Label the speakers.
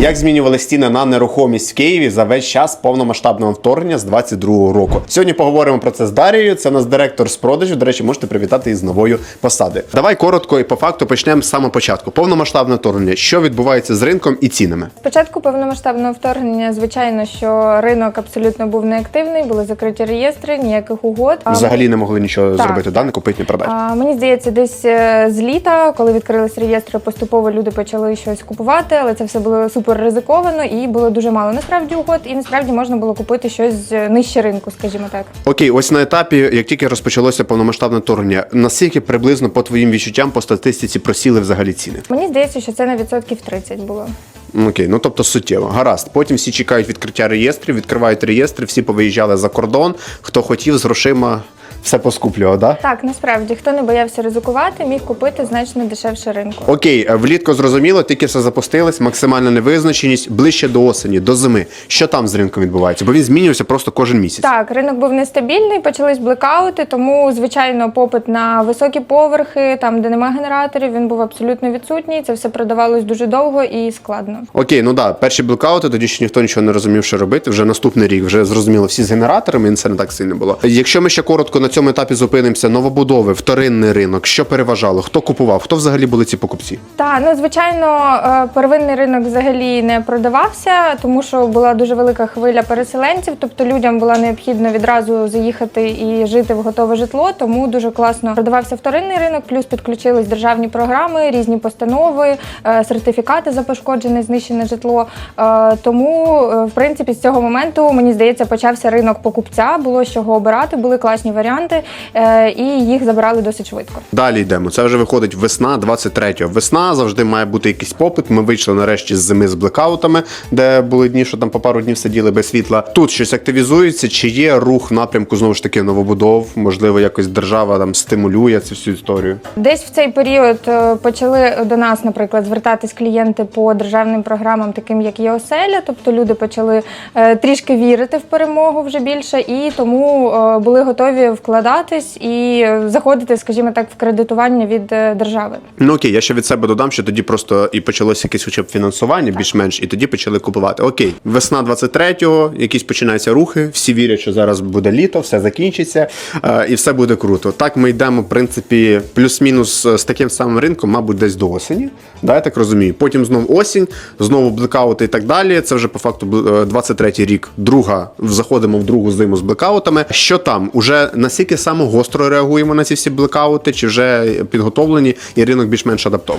Speaker 1: Як змінювалися ціни на нерухомість в Києві за весь час повномасштабного вторгнення з 22-го року? Сьогодні поговоримо про це з Дарією. Це наш директор з продажу. До речі, можете привітати із новою посади. Давай коротко і по факту почнемо з самого початку. Повномасштабне вторгнення. Що відбувається з ринком і цінами?
Speaker 2: Спочатку повномасштабного вторгнення, звичайно, що ринок абсолютно був неактивний, були закриті реєстри, ніяких угод.
Speaker 1: Взагалі не могли нічого
Speaker 2: Так.
Speaker 1: зробити, да? не купити, не продати.
Speaker 2: а, мені здається, десь е, з літа, коли відкрились реєстри, поступово люди почали щось купувати, але це все було супер ризиковано і було дуже мало насправді угод, і насправді можна було купити щось з нижче ринку, скажімо так.
Speaker 1: Окей, ось на етапі, як тільки розпочалося повномасштабне вторгнення, наскільки приблизно по твоїм відчуттям по статистиці просіли взагалі ціни?
Speaker 2: Мені здається, що це на відсотків 30 було.
Speaker 1: Окей, ну тобто суттєво. Гаразд. Потім всі чекають відкриття реєстрів, відкривають реєстри, всі повиїжджали за кордон. Хто хотів з грошима все поскуплював, да?
Speaker 2: Так, насправді, хто не боявся ризикувати, міг купити значно дешевше ринку.
Speaker 1: Окей, е, влітку зрозуміло, тільки все запустилось, максимальна невизначеність ближче до осені, до зими. Що там з ринком відбувається? Бо він змінювався просто кожен місяць.
Speaker 2: Так, ринок був нестабільний, почались блекаути, тому звичайно попит на високі поверхи, там де немає генераторів, він був абсолютно відсутній. Це все продавалось дуже довго і складно.
Speaker 1: Окей, ну да, перші блокаути, тоді ще ніхто нічого не розумів, що робити. Вже наступний рік, вже зрозуміло, всі з генераторами, і це не так сильно було. Якщо ми ще коротко на цьому етапі зупинимося, новобудови, вторинний ринок, що переважало? Хто купував? Хто взагалі були ці покупці?
Speaker 2: Та ну звичайно, е, первинний ринок взагалі не продавався, тому що була дуже велика хвиля переселенців. Тобто людям було необхідно відразу заїхати і жити в готове житло. Тому дуже класно продавався вторинний ринок. Плюс підключились державні програми, різні постанови, е, сертифікати за пошкоджене, знищене житло. Е, Тому, в принципі, з цього моменту мені здається, почався ринок покупця. Було з чого обирати, були класні варіанти, е, і їх забирали досить швидко.
Speaker 1: Далі йдемо. Це вже виходить весна 23-го. Весна завжди має бути якийсь попит. Ми вийшли нарешті з зими з блекаутами, де були дні, що там по пару днів сиділи без світла. Тут щось активізується, чи є рух в напрямку знову ж таки новобудов? Можливо, якось держава там стимулює цю всю історію.
Speaker 2: Десь в цей період е, почали до нас, наприклад, звертатись клієнти по державним програмам, таким як є оселя. Тобто люди почали е, трішки вірити в перемогу вже більше, і тому були готові вкладатись і заходити, скажімо так, в кредитування від е, держави.
Speaker 1: Ну окей, я ще від себе додам, що тоді просто і почалося якесь хоча б фінансування більш-менш, і тоді почали купувати. Окей, весна 23-го, якісь починаються рухи. Всі вірять, що зараз буде літо, все закінчиться е, і все буде круто. Так ми йдемо, в принципі, плюс-мінус е, з таким самим ринком, мабуть, десь до осені. Да, я так розумію. Потім знову осінь, знову блекаути і так далі. Це вже по факту бл- е, 23-й рік. Друга заходимо в другу зиму з блекаутами. Що там? Уже наскільки саме гостро реагуємо на ці всі блекаути, чи вже підготовлені і ринок більш-менш адаптований?